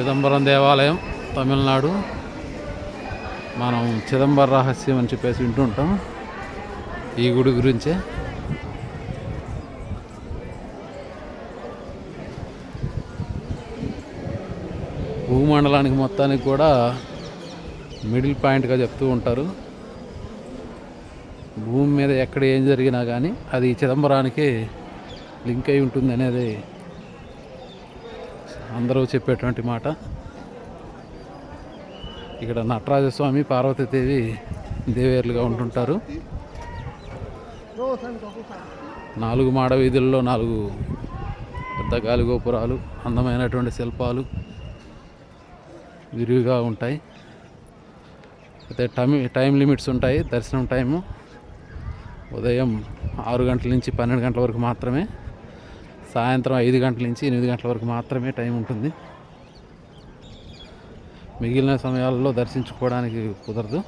చిదంబరం దేవాలయం తమిళనాడు. మనం చిదంబర రహస్యం అని చెప్పేసి వింటూ ఉంటాం ఈ గుడి గురించే. భూమండలానికి మొత్తానికి కూడా మిడిల్ పాయింట్గా చెప్తూ ఉంటారు. భూమి మీద ఎక్కడ ఏం జరిగినా కానీ అది చిదంబరానికి లింక్ అయి ఉంటుంది అనేది అందరూ చెప్పేటువంటి మాట. ఇక్కడ నటరాజస్వామి పార్వతీదేవి దేవేర్లుగా ఉంటుంటారు. నాలుగు మాడ వీధుల్లో నాలుగు పెద్ద గాలి గోపురాలు అందమైనటువంటి శిల్పాలు విరివిగా ఉంటాయి. అయితే టైం టైం లిమిట్స్ ఉంటాయి దర్శనం టైము ఉదయం ఆరు గంటల నుంచి పన్నెండు గంటల వరకు మాత్రమే. సాయంత్రం ఐదు గంటల నుంచి ఎనిమిది గంటల వరకు మాత్రమే టైం ఉంటుంది. మిగిలిన సమయాల్లో దర్శించుకోవడానికి కుదరదు.